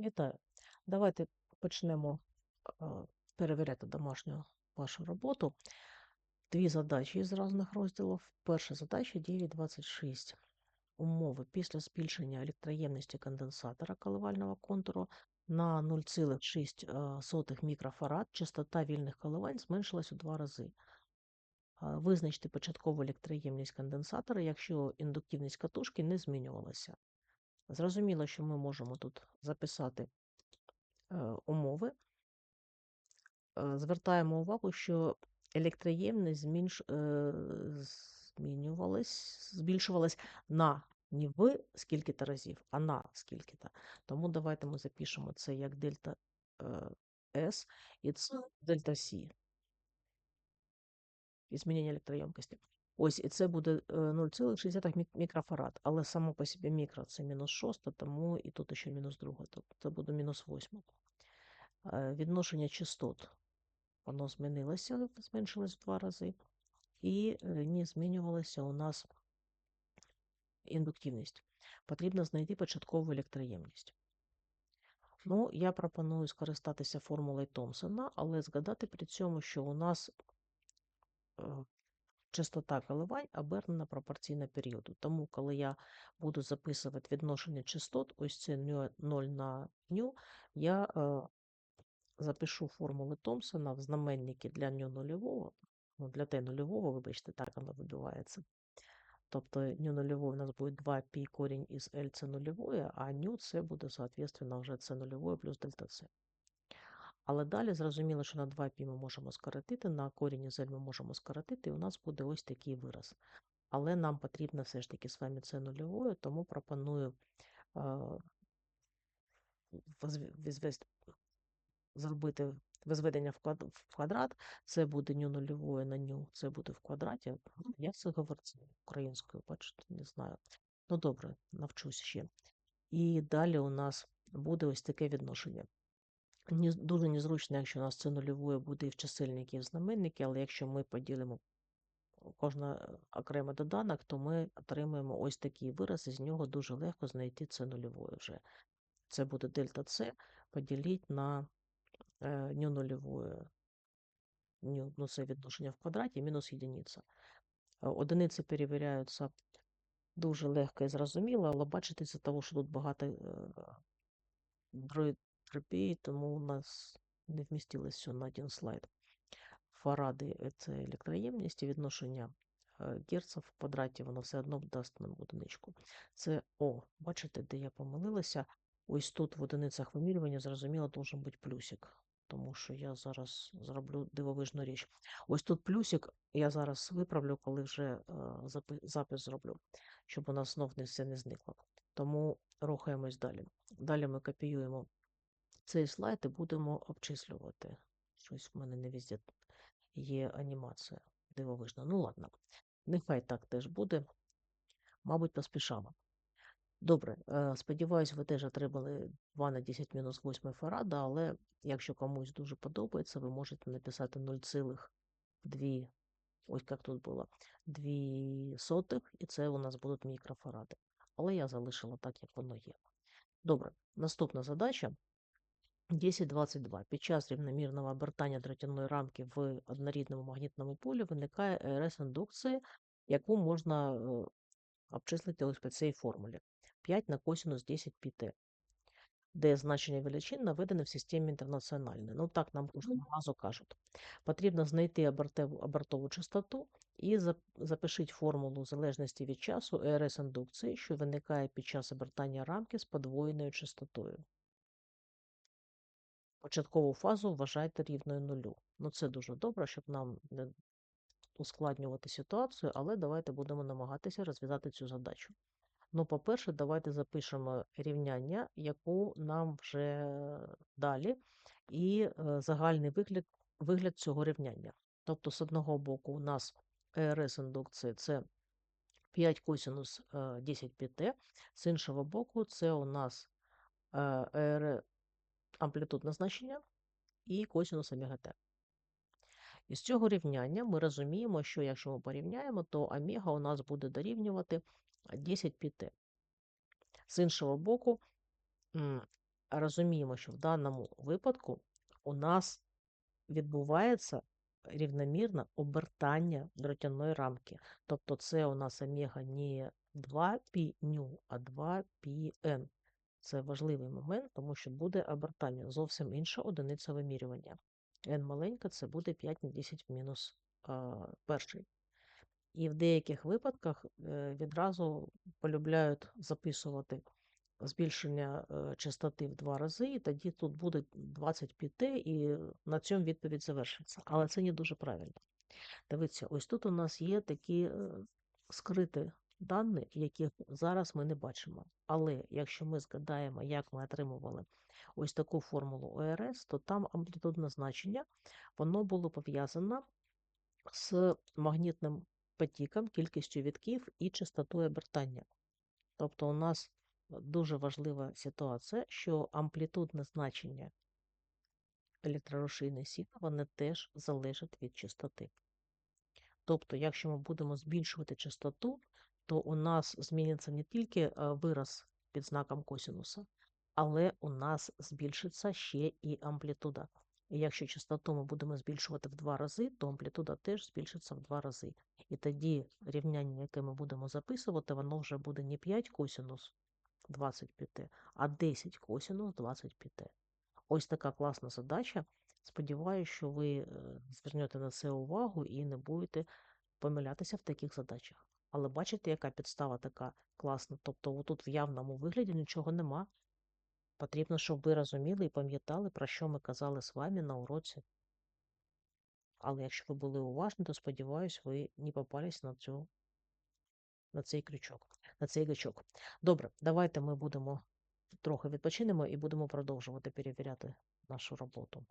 Вітаю. Давайте почнемо перевіряти домашню вашу роботу. Дві задачі із різних розділів. Перша задача 9.26. Умови після збільшення електроємності конденсатора коливального контуру на 0,6 мікрофарад частота вільних коливань зменшилась у два рази. А, Визначте початкову електроємність конденсатора, якщо індуктивність катушки не змінювалася. Зрозуміло, що ми можемо тут записати е, умови. Е, Звертаємо увагу, що електроємність змінш... е, збільшувалась на не в скільки-то разів, а на скільки-то. Тому давайте ми запишемо це як дельта S і це дельта С. І Змінення електроємкості. Ось, і це буде е, 0,6 мік- мікрофарад, але само по собі мікро це мінус 6, тому і тут ще мінус 2, тобто це буде мінус 8. Е, Відношення частот, воно змінилося, зменшилось в два рази, і е, не змінювалася у нас індуктивність. Потрібно знайти початкову електроємність. Ну, я пропоную скористатися формулою Томпсона, але згадати при цьому, що у нас е, частота коливань обернена пропорційно періоду. Тому, коли я буду записувати відношення частот, ось це ню- 0 на ню, я е, запишу формули Томпсона в знаменники для ню нульового, ну, для Т нульового, вибачте, так воно вибивається. Тобто ню нульової у нас буде 2 пі корінь із L це нульової, а ню це буде, соответственно, вже це нульової плюс дельта С. Але далі зрозуміло, що на 2 пі ми можемо скоротити, на корінь із ми можемо скоротити, і у нас буде ось такий вираз. Але нам потрібно все ж таки з вами це нульовою, тому пропоную е, зробити визведення в квадрат. Це буде ню нульової на ню, це буде в квадраті. Я все говорю українською, бачите, не знаю. Ну добре, навчусь ще. І далі у нас буде ось таке відношення. Дуже незручно, якщо у нас це нульової буде і в чисельники, і в знаменники, але якщо ми поділимо кожна е, окремий доданок, то ми отримаємо ось такий вираз, і з нього дуже легко знайти це нульовою вже. Це буде дельта С поділіть на е, ню нульовою, ню, ну це відношення в квадраті, мінус єдиниця. Е, Одиниці перевіряються дуже легко і зрозуміло, але бачите, з того, що тут багато е, тому у нас не вмістилось все на один слайд. Фаради це електроємність і відношення е, герців в квадраті, воно все одно дасть нам одиничку. Це О, бачите, де я помилилася. Ось тут в одиницях вимірювання, зрозуміло, должен бути плюсик. Тому що я зараз зроблю дивовижну річ. Ось тут плюсик, я зараз виправлю, коли вже е, запис зроблю, щоб у нас знов не все не зникло. Тому рухаємось далі. Далі ми копіюємо цей слайд і будемо обчислювати. Щось в мене не везде є анімація дивовижна. Ну ладно, нехай так теж буде. Мабуть, поспішаємо. Добре, е, сподіваюсь, ви теж отримали 2 на 10 мінус 8 фарада, але якщо комусь дуже подобається, ви можете написати 0,2, ось як тут було, 2 сотих, і це у нас будуть мікрофаради. Але я залишила так, як воно є. Добре, наступна задача. 10.22. Під час рівномірного обертання дротяної рамки в однорідному магнітному полі виникає РС-індукція, яку можна е, обчислити ось по цій формулі. 5 на косинус 10 пт, де значення величин наведене в системі інтернаціональної. Ну так нам кожного разу кажуть. Потрібно знайти обертову, частоту і зап- запишіть формулу залежності від часу РС-індукції, що виникає під час обертання рамки з подвоєною частотою. Початкову фазу вважайте рівною нулю. Ну, це дуже добре, щоб нам не ускладнювати ситуацію, але давайте будемо намагатися розв'язати цю задачу. Ну, по-перше, давайте запишемо рівняння, яку нам вже далі, і е, загальний вигляд, вигляд цього рівняння. Тобто, з одного боку, у нас РС індукції це 5 косинус е, 10 пт, з іншого боку, це у нас е, амплітудне значення і косинус омега т. Із цього рівняння ми розуміємо, що якщо ми порівняємо, то омега у нас буде дорівнювати 10 пт. З іншого боку, розуміємо, що в даному випадку у нас відбувається рівномірне обертання дротяної рамки. Тобто це у нас омега не 2π ню, а 2πn. Це важливий момент, тому що буде обертання. Зовсім інша одиниця вимірювання. n маленька це буде 5 на 10 в мінус перший. І в деяких випадках е, відразу полюбляють записувати збільшення е, частоти в два рази, і тоді тут буде 20 піт, і на цьому відповідь завершиться. Але це не дуже правильно. Дивіться, ось тут у нас є такі е, скриті дані, яких зараз ми не бачимо. Але якщо ми згадаємо, як ми отримували ось таку формулу ОРС, то там амплітудне значення воно було пов'язано з магнітним потіком, кількістю вітків і частотою обертання. Тобто у нас дуже важлива ситуація, що амплітудне значення електророшийної сіли, вони теж залежать від частоти. Тобто, якщо ми будемо збільшувати частоту, то у нас зміниться не тільки вираз під знаком косинуса, але у нас збільшиться ще і амплітуда. І якщо частоту ми будемо збільшувати в два рази, то амплітуда теж збільшиться в два рази. І тоді рівняння, яке ми будемо записувати, воно вже буде не 5 косинус 25, а 10 косинус 25. Ось така класна задача. Сподіваюся, що ви е, звернете на це увагу і не будете помилятися в таких задачах. Але бачите, яка підстава така класна. Тобто, отут в явному вигляді нічого нема. Потрібно, щоб ви розуміли і пам'ятали, про що ми казали з вами на уроці. Але якщо ви були уважні, то сподіваюся, ви не попались на цю, на цей крючок. На цей гачок. Добре, давайте ми будемо трохи відпочинемо і будемо продовжувати перевіряти нашу роботу.